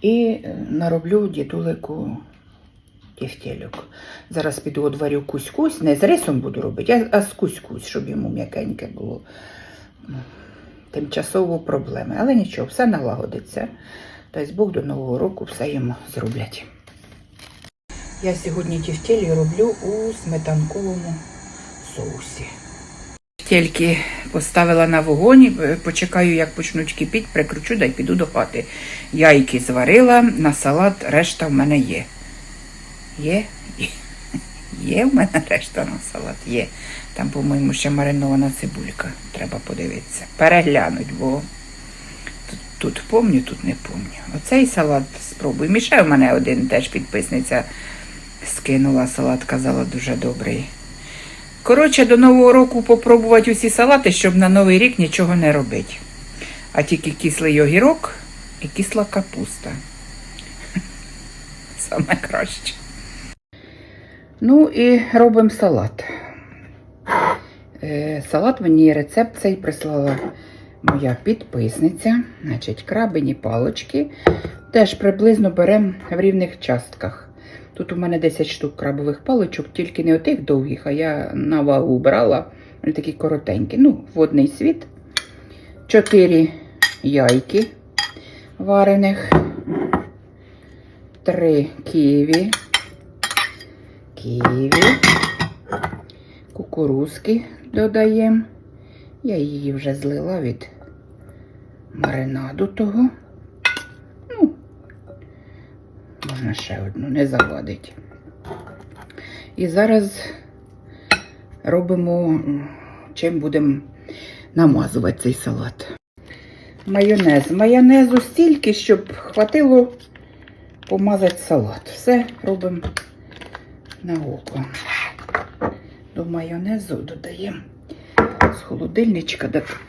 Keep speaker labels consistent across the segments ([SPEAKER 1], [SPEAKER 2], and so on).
[SPEAKER 1] І е, нароблю дідулику тефтельок. Зараз піду одварю кусь-кусь. Не з рисом буду робити, а, з кусь-кусь, щоб йому м'якеньке було. Ну, Тимчасово проблеми. Але нічого, все налагодиться. Тобто Бог до Нового року все йому зроблять. Я сьогодні тефтелі роблю у сметанковому соусі. Тільки поставила на вогонь, е, почекаю, як почнуть кипіти, прикручу да й піду до хати. Яйки зварила, на салат решта в мене є. Є? Є. Є в мене решта на салат, є. Там, по-моєму, ще маринована цибулька. Треба подивитися. Переглянуть, бо тут, тут помню, тут не помню. Оцей салат спробую. Міше в мене один теж підписниця скинула салат, казала, дуже добрий. Коротше, до Нового року попробувати усі салати, щоб на Новий рік нічого не робити. А тільки кислий огірок і кисла капуста. Саме краще. Ну і робимо салат. Е, салат мені рецепт цей прислала моя підписниця. Значить, крабині палочки. Теж приблизно беремо в рівних частках. Тут у мене 10 штук крабових паличок, тільки не отих довгих, а я на вагу брала. Вони такі коротенькі. Ну, водний світ. 4 яйки варених. 3 ківі. Ківі. Кукурузки додаємо. Я її вже злила від маринаду того. Можна ще одну, не завадить. І зараз робимо, чим будемо намазувати цей салат. Майонез. Майонезу стільки, щоб хватило помазати салат. Все робимо на око. До майонезу додаємо з холодильничка так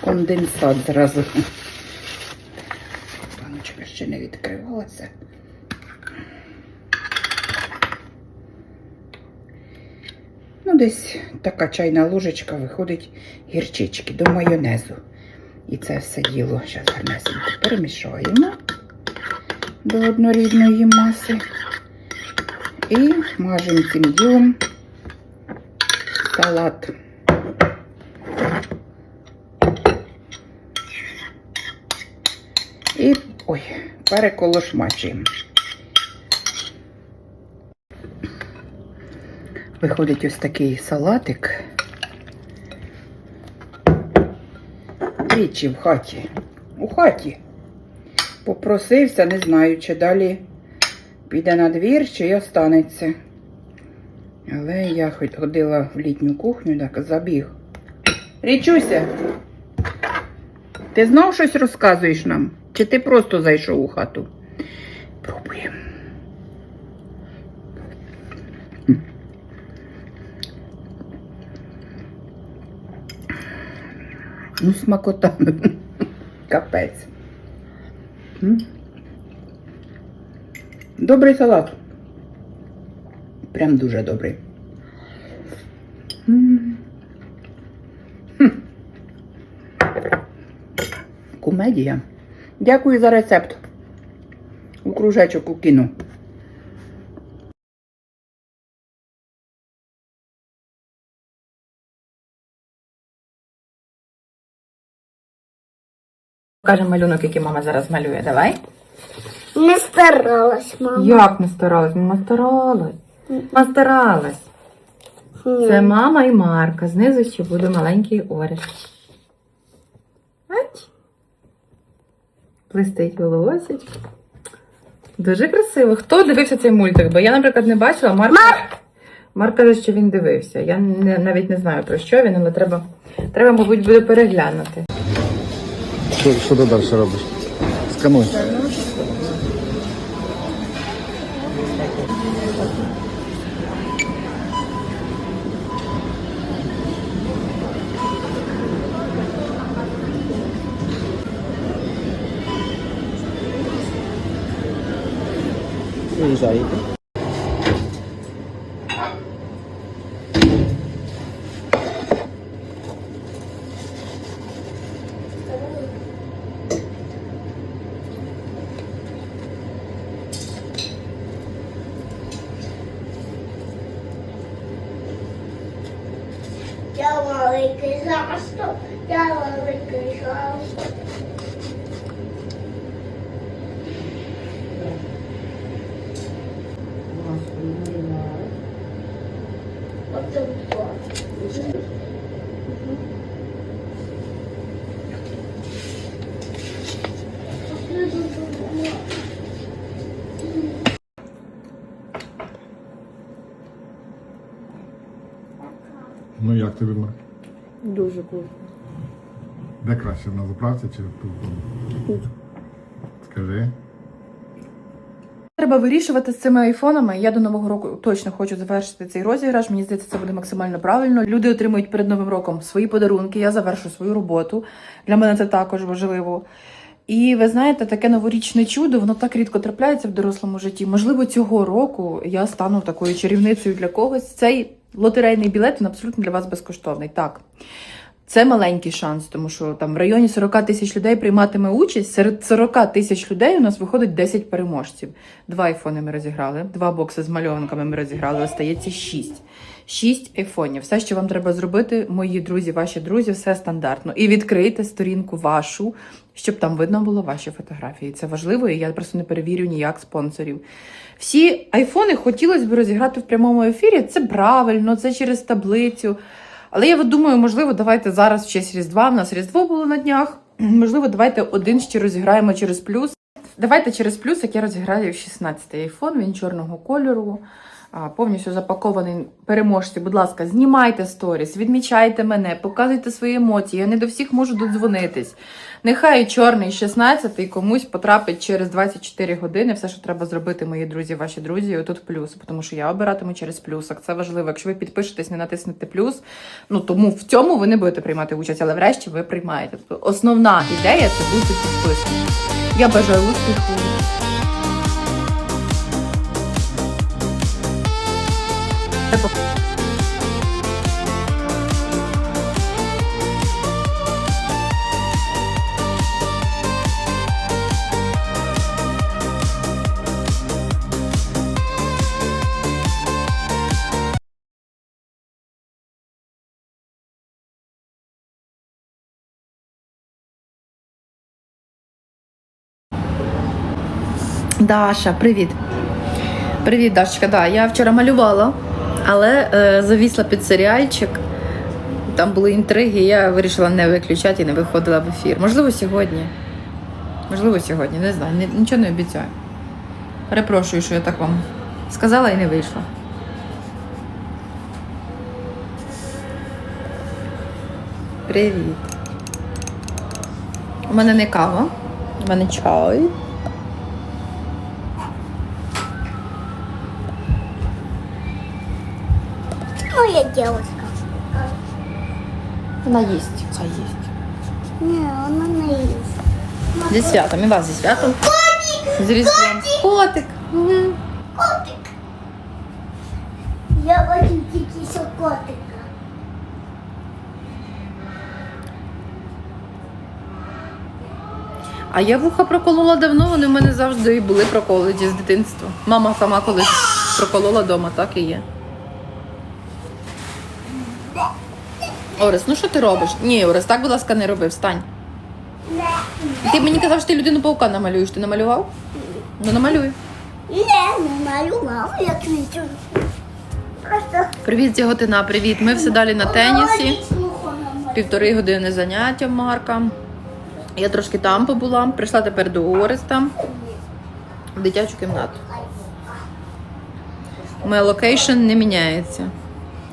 [SPEAKER 1] конденсат зразу. Ще не відкривалася. Ну, десь така чайна ложечка виходить гірчички до майонезу. І це все діло зараз гарнесенько перемішаємо до однорідної маси. І мажемо цим ділом салат. І ой, переколошмачуємо. Виходить ось такий салатик. Двічі в хаті. У хаті. Попросився, не знаю, чи далі піде на двір, чи й останеться. Але я хоч- ходила в літню кухню, так забіг. Річуся, ти знов щось розказуєш нам? Чи ти просто зайшов у хату? Пробуємо. Ну, смакота. Капець. Добрий салат. Прям дуже добрий. Комедія. Дякую за рецепт. У кружечок укину.
[SPEAKER 2] Покажи малюнок, який мама зараз малює. Давай.
[SPEAKER 3] Не старалась, мама.
[SPEAKER 2] Як не старалась? Мама старалась. Мама старалась. Це мама і Марка. Знизу ще буде маленький ореш. Бач? Блистить волосечко. Дуже красиво. Хто дивився цей мультик? Бо я, наприклад, не бачила. Марк, Марк каже, що він дивився. Я не, навіть не знаю про що він, але треба, треба, мабуть, буде переглянути.
[SPEAKER 4] Що, що ти далі робиш? Скануй.
[SPEAKER 3] fez aí. Yellow, like,
[SPEAKER 5] exhaust, yellow, like, exhaust.
[SPEAKER 2] Дуже круто.
[SPEAKER 5] Де краще на заправці чи тут? Тут. Скажи.
[SPEAKER 2] Треба вирішувати з цими айфонами. Я до нового року точно хочу завершити цей розіграш. Мені здається, це буде максимально правильно. Люди отримують перед новим роком свої подарунки. Я завершу свою роботу. Для мене це також важливо. І ви знаєте, таке новорічне чудо, воно так рідко трапляється в дорослому житті. Можливо, цього року я стану такою чарівницею для когось. Цей лотерейний білет він абсолютно для вас безкоштовний. Так. Це маленький шанс, тому що там в районі 40 тисяч людей прийматиме участь. Серед 40 тисяч людей у нас виходить 10 переможців. Два айфони ми розіграли, два бокси з мальованками ми розіграли. Остається 6. 6 айфонів. Все, що вам треба зробити, мої друзі, ваші друзі, все стандартно. І відкрийте сторінку вашу, щоб там видно було ваші фотографії. Це важливо, і я просто не перевірю ніяк спонсорів. Всі айфони хотілося б розіграти в прямому ефірі. Це правильно, це через таблицю. Але я думаю, можливо, давайте зараз в честь Різдва. У нас Різдво було на днях. Можливо, давайте один ще розіграємо через плюс. Давайте через плюс, як я розіграю 16-й айфон, він чорного кольору, повністю запакований переможці. Будь ласка, знімайте сторіс, відмічайте мене, показуйте свої емоції. Я не до всіх можу додзвонитись. Нехай чорний 16-й комусь потрапить через 24 години. Все, що треба зробити, мої друзі, ваші друзі, і отут плюс. Тому що я обиратиму через плюсик. Це важливо. Якщо ви підпишетесь, не натиснете плюс, ну тому в цьому ви не будете приймати участь, але врешті ви приймаєте. Тобто основна ідея це бути підписаним. Я бажаю успіху. Даша, привіт. Привіт, Дашечка. Да, я вчора малювала, але е, завісла під серіальчик. Там були інтриги, я вирішила не виключати і не виходила в ефір. Можливо, сьогодні. Можливо, сьогодні, не знаю, нічого не обіцяю. Перепрошую, що я так вам сказала і не вийшла. Привіт. У мене не кава, у мене чай.
[SPEAKER 3] Моя девушка.
[SPEAKER 2] Вона їсть. Хай їсть.
[SPEAKER 3] Не, она не есть.
[SPEAKER 2] Зі святом, і вас зі святом. З Різдвом. Котик. Мгм.
[SPEAKER 3] Котик. Я хочу тільки котика.
[SPEAKER 2] А я вуха проколола давно, вони в мене завжди були проколоті з дитинства. Мама сама колись проколола вдома, так і є. Орес, ну що ти робиш? Ні, Орес, так, будь ласка, не роби, встань. Ти мені казав, що ти людину паука намалюєш. Ти намалював? Ну намалюй.
[SPEAKER 3] Не, не малював, нічого. Просто
[SPEAKER 2] Привіт, Зіготина, привіт. Ми все далі на тенісі. Півтори години заняття Марка. Я трошки там побула. Прийшла тепер до Ореста в дитячу кімнату. Моя локейшн не міняється.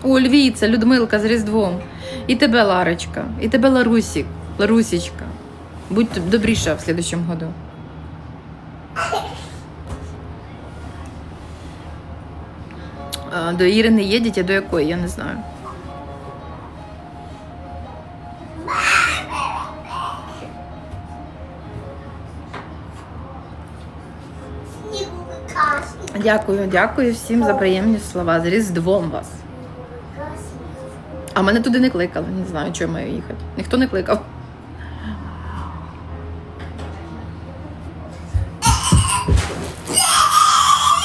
[SPEAKER 2] О, Львіця, Людмилка з Різдвом. І тебе, Ларочка, і тебе, Ларусік, Ларусічка. Будь добріша в слідчому году. До Іри не їдете, а до якої, я не знаю. Дякую, дякую всім за приємні слова. З Різдвом вас. А мене туди не кликали, не знаю, чого я маю їхати. Ніхто не кликав.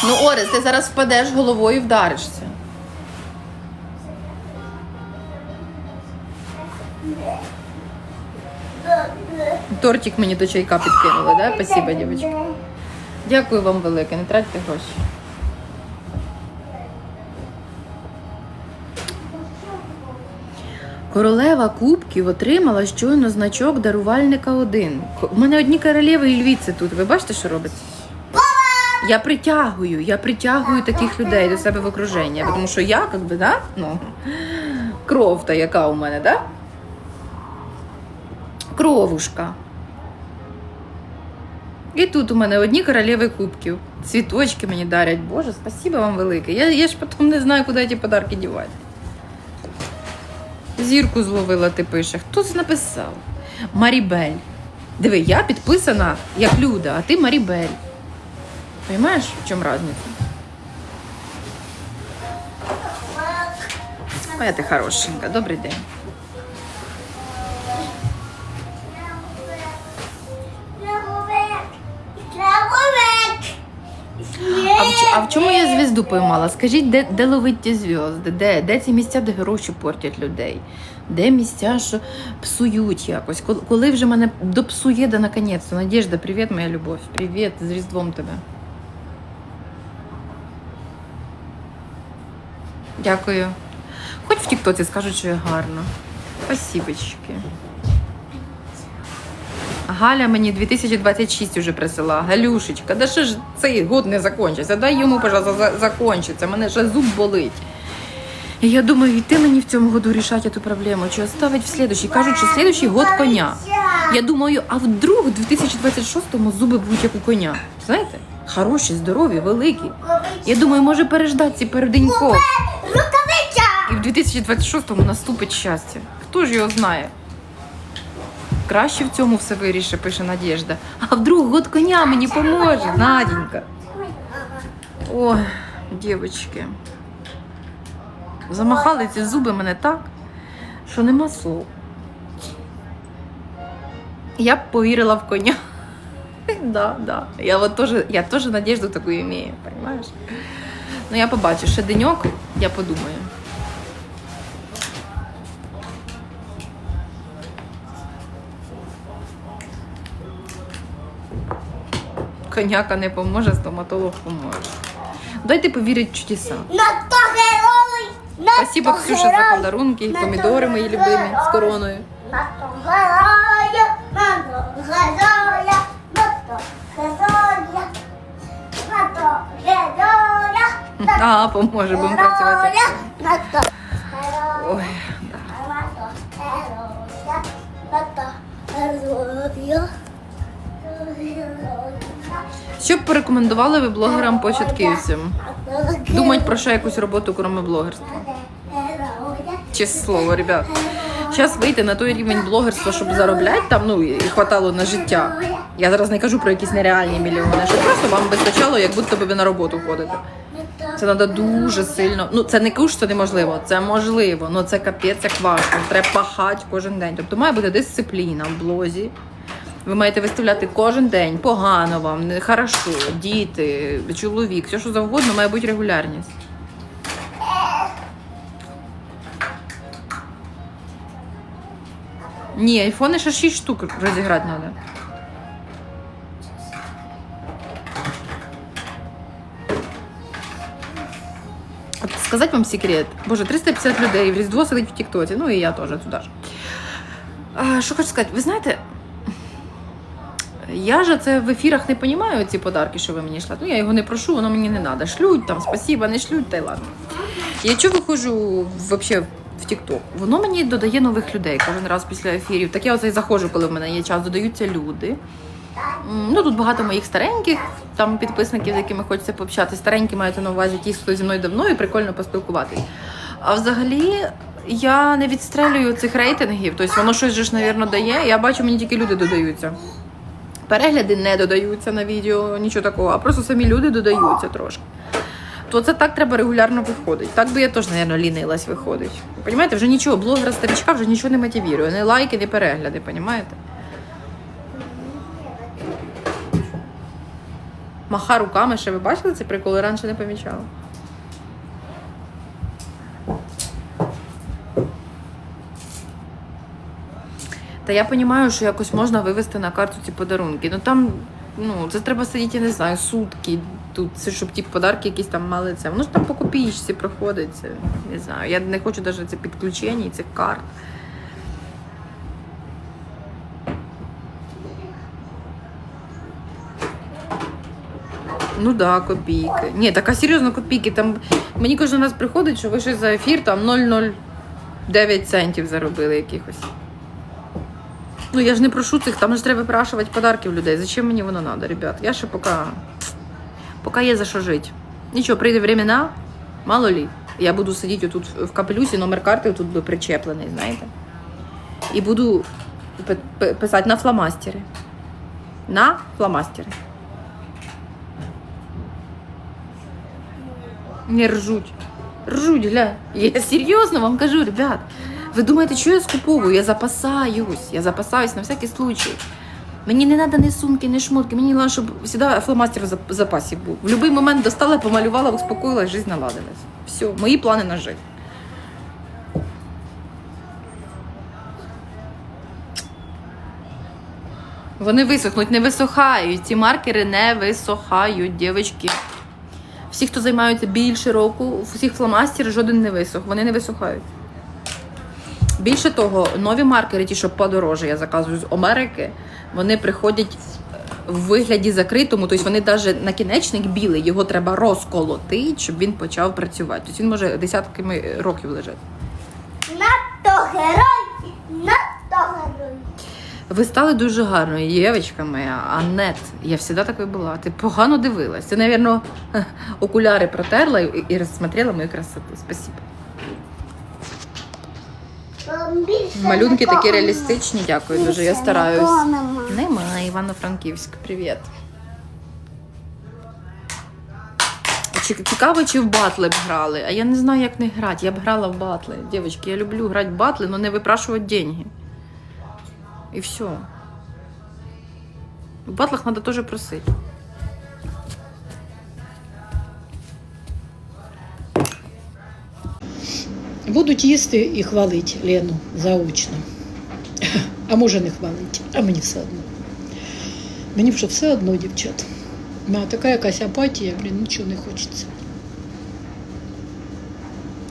[SPEAKER 2] Ну, Орес, ти зараз впадеш головою і вдаришся. Тортик мені до чайка підкинули, да? Спасибо, дівчатка. Дякую вам велике, не тратьте гроші. Королева Кубків отримала щойно значок дарувальника 1. У мене одні королеви і львіці тут. Ви бачите, що робиться? Я притягую, я притягую таких людей до себе в окруження. Тому що я, як би, да? ну, кров та яка у мене, да? Кровушка. І тут у мене одні королеви кубків. Цвіточки мені дарять. Боже, спасибо вам велике. Я, я ж потім не знаю, куди ті подарки дівати. Зірку зловила, ти пише. Хто це написав? Марібель. Диви, я підписана як Люда, а ти Марібель. Понимаєш, в чому різниця? Моя ти хорошенька, добрий день. А в, чому я звізду поймала? Скажіть, де, де ловить ті зв'язки? Де, де ці місця, де гроші портять людей? Де місця, що псують якось? Коли, коли вже мене допсує да наконець? Надежда, привіт, моя любов. Привіт, з Різдвом тебе. Дякую. Хоч в Тіктоці скажуть, що я гарна. Спасибочки. Галя мені 2026 уже присила. Галюшечка, да що ж цей год не закончиться? Дай йому, пожалуйста, за- закончиться. Мене ще зуб болить. І я думаю, йти мені в цьому году рішати цю проблему, чи оставить в слідущий. Кажуть, що слідущий год коня. Я думаю, а вдруг в 2026-му зуби будуть як у коня. Знаєте? Хороші, здорові, великі. Я думаю, може переждати ці переденько. І в 2026-му наступить щастя. Хто ж його знає? Краще в цьому все виріше, пише Надєжда. А вдруг год коня мені поможе, Наденька. Ой, дівчатки. Замахали ці зуби мене так, що нема слов. Я б повірила в коня. Да, да. Я вот тоже, я тоже надежду такую имею, понимаешь? Ну, я побачу, ще деньок, я подумаю. Коняка не поможе, стоматолог поможе. Дайте повірити чудеса.
[SPEAKER 3] На то герой! На
[SPEAKER 2] Спасибо,
[SPEAKER 3] то
[SPEAKER 2] Ксюша, за
[SPEAKER 3] герой!
[SPEAKER 2] подарунки,
[SPEAKER 3] На
[SPEAKER 2] помідори
[SPEAKER 3] то
[SPEAKER 2] мої любимі з короною.
[SPEAKER 3] На то героя! На то героя! На то героя! На то героя!
[SPEAKER 2] А, поможе, будемо працювати.
[SPEAKER 3] На то героя!
[SPEAKER 2] Ой, що б порекомендували ви блогерам початківцям? Думать про ще якусь роботу, крім блогерства. Чесне слово, ребят. Зараз вийти на той рівень блогерства, щоб заробляти там, ну і хватало на життя. Я зараз не кажу про якісь нереальні мільйони, щоб просто вам вистачало, як будто би ви на роботу ходите. Це треба дуже сильно. Ну це не кажу, що це неможливо, це можливо, але це капець як важко. Треба пахати кожен день. Тобто має бути дисципліна в блозі. Ви маєте виставляти кожен день, погано вам, не хорошо, діти, чоловік, все що завгодно, має бути регулярність. Ні, айфони ще 6 штук розіграти треба. Сказати вам секрет. Боже, 350 людей в Різдво сидить в Тіктоці, ну і я теж туди ж. Що хочу сказати, ви знаєте, я ж це в ефірах не розумію, ці подарки, що ви мені шлете. Ну, я його не прошу, воно мені не треба. Шлють там, спасіба, не шлють, та й ладно. Я чого виходжу вообще в Тікток? Воно мені додає нових людей кожен раз після ефірів. Так я оце і заходжу, коли в мене є час, додаються люди. Ну, тут багато моїх стареньких там підписників, з якими хочеться пообщатися. Старенькі маєте на увазі ті, хто зі мною давно і прикольно поспілкуватись. А взагалі я не відстрелюю цих рейтингів, тобто воно щось же ж, мабуть, дає. Я бачу, мені тільки люди додаються. Перегляди не додаються на відео, нічого такого, а просто самі люди додаються трошки. То це так треба регулярно виходить. Так би я теж, мабуть, лінилась виходить. Понимаєте, вже нічого, блогера старичка вже нічого не мотивує. Не лайки, не перегляди, понімаєте? Маха руками ще ви бачили ці приколи? Раніше не помічала. Та я розумію, що якось можна вивести на карту ці подарунки. Ну там, ну, це треба сидіти, я не знаю, сутки тут, щоб ті подарки якісь там мали це. Воно ж там по копійці проходить. Це, не знаю. Я не хочу навіть це підключення, і цих карт. Ну да, копійки. Ні, така серйозно копійки. Там мені кожен раз приходить, що ви щось за ефір там 0,09 центів заробили якихось. Ну я ж не прошу цих, там ж треба випрашувати подарків людей. Зачем мені воно треба, ребят? Я ще поки, поки є за що жити. Нічого, прийде времена, мало лі. Я буду сидіти тут в капелюсі, номер карти тут би причеплений, знаєте. І буду пи- пи- писати на фломастери. На фломастери. Не ржуть. Ржуть, гля. Я серйозно вам кажу, ребят. Ви думаєте, що я скуповую? Я запасаюсь. Я запасаюсь на всякий случай. Мені не треба ні сумки, ні шмотки. Мені треба, щоб завжди фломастер в запасі був. В будь-який момент достала, помалювала, успокоїлась, життя наладилась. Все, мої плани на життя. Вони висохнуть, не висохають. Ці маркери не висохають, дівчатки. Всі, хто займаються більше року, всіх фломастерів жоден не висох. Вони не висохають. Більше того, нові маркери, ті, що подорожче, я заказую з Америки, вони приходять в вигляді закритому, тобто вони навіть накінечник білий, його треба розколотити, щоб він почав працювати. Тобто він може десятками років лежати.
[SPEAKER 3] Надто герой, надто герой.
[SPEAKER 2] Ви стали дуже гарною, дівчинка моя, Анет. Я завжди такою була. Ти погано дивилась. Ти, мабуть, окуляри протерла і розсмотрела мою красоту. Спасибо. Малюнки такі реалістичні, дякую дуже. Я стараюсь. Немає, Івано-Франківськ, привіт. Цікаво, чи в батли б грали. А я не знаю, як не грати. Я б грала в батли. Дівчатки, я люблю грати в батли, але не випрашувати деньги. І все. В батлах треба теж просити.
[SPEAKER 6] Будуть їсти і хвалить Лену заочно. А може не хвалить, а мені все одно. Мені вже все одно, дівчат. У така якась апатія, блін, нічого не хочеться.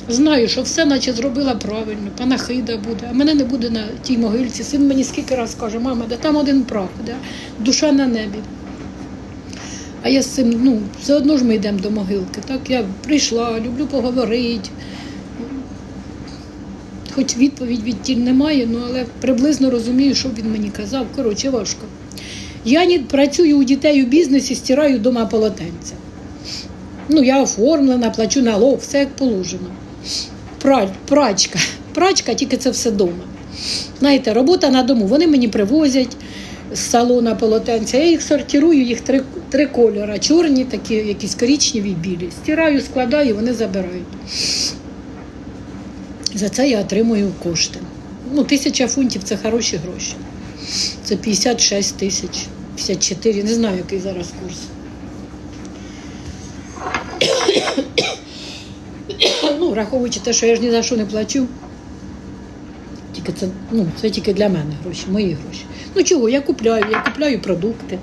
[SPEAKER 6] Знаю, що все наче зробила правильно, панахида буде, а мене не буде на тій могильці. Син мені скільки раз каже, мама, де там один прах, де? душа на небі. А я з цим, ну, все одно ж ми йдемо до могилки. Так, я прийшла, люблю поговорити. Хоч відповідь від тіль немає, ну але приблизно розумію, що він мені казав. Коротше, важко. Я працюю у дітей у бізнесі, стираю вдома полотенця. Ну, я оформлена, плачу налог, все як положено. Пра- Прачка. Прачка, тільки це все вдома. Знаєте, робота на дому. Вони мені привозять з салона полотенця. Я їх сортирую, їх три, три кольори. Чорні, такі, якісь коричневі, білі. Стираю, складаю, вони забирають. За це я отримую кошти. Ну, тисяча фунтів це хороші гроші. Це 56 тисяч, 54, не знаю, який зараз курс. ну, враховуючи те, що я ж ні за що не плачу. Тільки це, ну, це тільки для мене гроші, мої гроші. Ну чого, я купляю, я купляю продукти,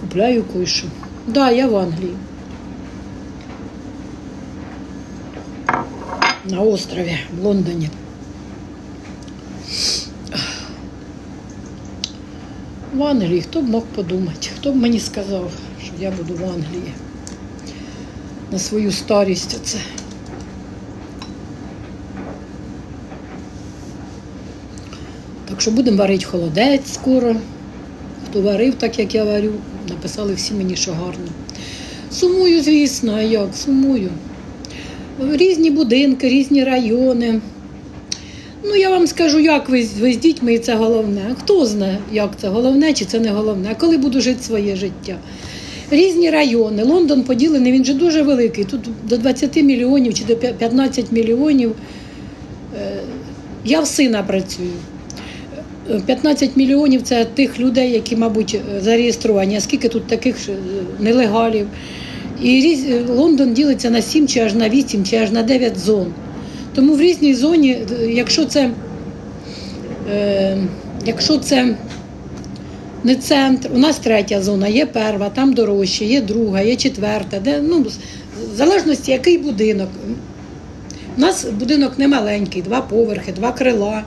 [SPEAKER 6] купляю кое-що. Так, да, я в Англії. На острові в Лондоні. В Англії, хто б мог подумати, хто б мені сказав, що я буду в Англії на свою старість оце. Так що будемо варити холодець скоро. Хто варив так, як я варю, написали всі мені, що гарно. Сумую, звісно, а як? Сумую різні будинки, різні райони. Ну, я вам скажу, як ви, ви з дітьми, і це головне. Хто знає, як це головне чи це не головне, коли буду жити своє життя. Різні райони. Лондон поділений, він же дуже великий. Тут до 20 мільйонів чи до 15 мільйонів. Е, Я в сина працюю. Е, 15 мільйонів це тих людей, які, мабуть, зареєстровані. А скільки тут таких е, нелегалів? І. Лондон ділиться на 7 чи аж на 8, чи аж на 9 зон. Тому в різній зоні, е, якщо це е, якщо це не центр, у нас третя зона, є перша, там дорожче, є друга, є четверта, де, ну, в залежності, який будинок. У нас будинок не маленький, два поверхи, два крила,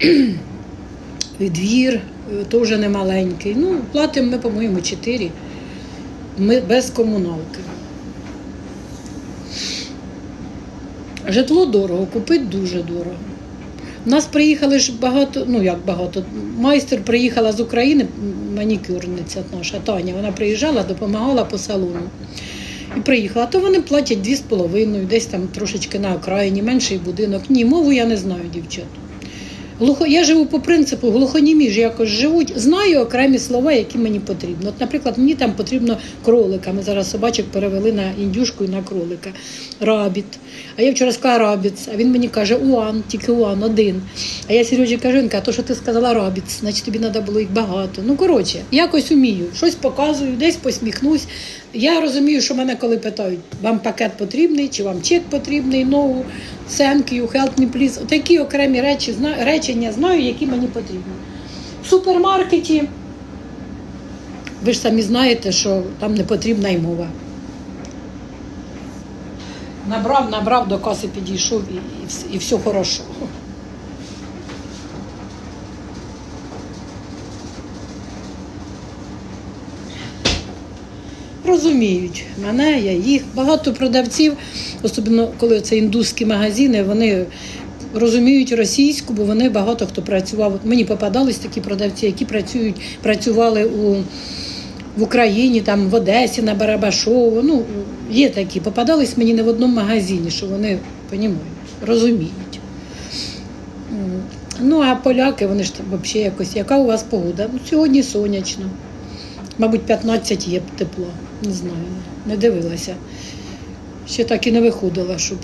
[SPEAKER 6] двір е, теж не маленький. Ну, платимо ми, по-моєму, чотири. Ми без комуналки. Житло дорого, купити дуже дорого. У нас приїхали ж багато, ну як багато. Майстер приїхала з України, манікюрниця наша Таня. Вона приїжджала, допомагала по салону. І приїхала. То вони платять дві з половиною, десь там трошечки на окраїні, менший будинок. Ні, мову я не знаю, дівчат. Глухо, я живу по принципу, глухонімі ж якось живуть. Знаю окремі слова, які мені потрібно. От, наприклад, мені там потрібно кролика. Ми зараз собачок перевели на індюшку і на кролика. Рабіт. А я вчора сказала рабіц, а він мені каже уан, тільки уан, один. А я Сережі кажу, каже, то, що ти сказала рабіц, значить тобі треба було їх багато. Ну, коротше, якось умію, щось показую, десь посміхнусь. Я розумію, що мене коли питають, вам пакет потрібний, чи вам чек потрібний, no, thank you, help me please. Такі окремі речі, зна- речення знаю, які мені потрібні. В супермаркеті ви ж самі знаєте, що там не потрібна й мова. Набрав, набрав, до каси підійшов і, і, і все хорошо. Розуміють мене, я їх. Багато продавців, особливо коли це індусські магазини, вони розуміють російську, бо вони багато хто працював. От мені попадались такі продавці, які працюють, працювали у, в Україні, там в Одесі, на Барабашово. Ну, є такі. Попадались мені не в одному магазині, що вони понімають, розуміють. Ну, а поляки, вони ж взагалі якось, яка у вас погода? Ну, сьогодні сонячно. Мабуть, 15 є тепло. Не знаю, не дивилася. Ще так і не виходила, щоб